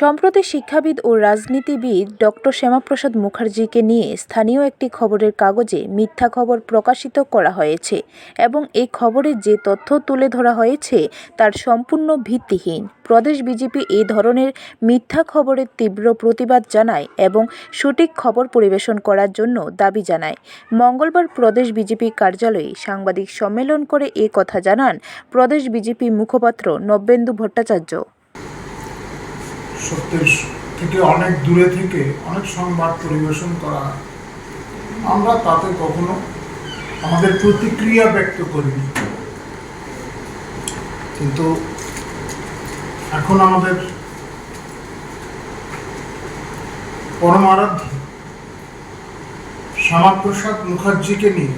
সম্প্রতি শিক্ষাবিদ ও রাজনীতিবিদ ডক্টর শ্যামাপ্রসাদ মুখার্জিকে নিয়ে স্থানীয় একটি খবরের কাগজে মিথ্যা খবর প্রকাশিত করা হয়েছে এবং এই খবরে যে তথ্য তুলে ধরা হয়েছে তার সম্পূর্ণ ভিত্তিহীন। প্রদেশ বিজেপি এই ধরনের মিথ্যা খবরের তীব্র প্রতিবাদ জানায় এবং সঠিক খবর পরিবেশন করার জন্য দাবি জানায়। মঙ্গলবার প্রদেশ বিজেপি কার্যালয়ে সাংবাদিক সম্মেলন করে এ কথা জানান প্রদেশ বিজেপি মুখপাত্র নব্যেন্দু ভট্টাচার্য। সত্যের থেকে অনেক দূরে থেকে অনেক সংবাদ পরিবেশন করা হয়। আমরা তাতে কখনো আমাদের প্রতিক্রিয়া ব্যক্ত করিনি কিন্তু এখন আমাদের পরমারাধ্য শ্যামাপ্রসাদ মুখার্জিকে নিয়ে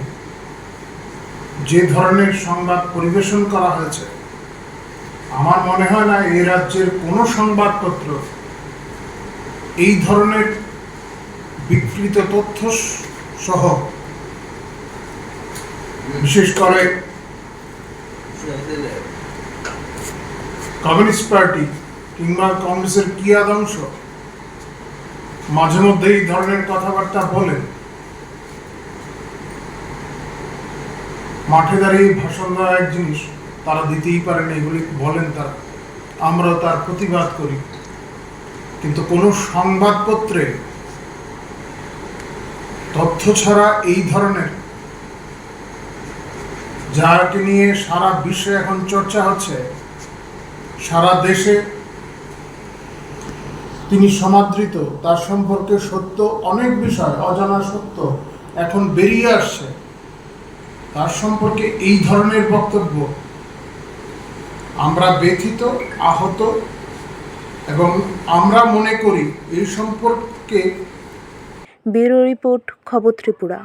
যে ধরনের সংবাদ পরিবেশন করা হয়েছে আমার মনে হয় না এই রাজ্যের কোনো সংবাদপত্র এই ধরনের বিকৃত তথ্য সহ, বিশেষ করে কমিউনিস্ট পার্টি কিংবা কংগ্রেসের কি কিয়াদংশ মাঝে মধ্যে এই ধরনের কথাবার্তা বলেন। মাঠে দাঁড়িয়ে ভাষণ দেওয়া এক জিনিস তারা দিতেই পারেন এগুলি বলেন তারা। আমরা তার প্রতিবাদ করি। কিন্তু কোনো সংবাদপত্রে তথ্য ছাড়া এই ধরনের যাকে নিয়ে সারা বিশ্বে এখন চর্চা হচ্ছে, সারা দেশে তিনি সমাদৃত, তার সম্পর্কে সত্য অনেক বিষয়, অজানা সত্য এখন বেরিয়ে আসছে। তার সম্পর্কে এই ধরনের বক্তব্য আমরা ব্যথিত আহত এবং আমরা মনে করি এই সম্পর্কে ব্যুরো রিপোর্ট খবর ত্রিপুরা।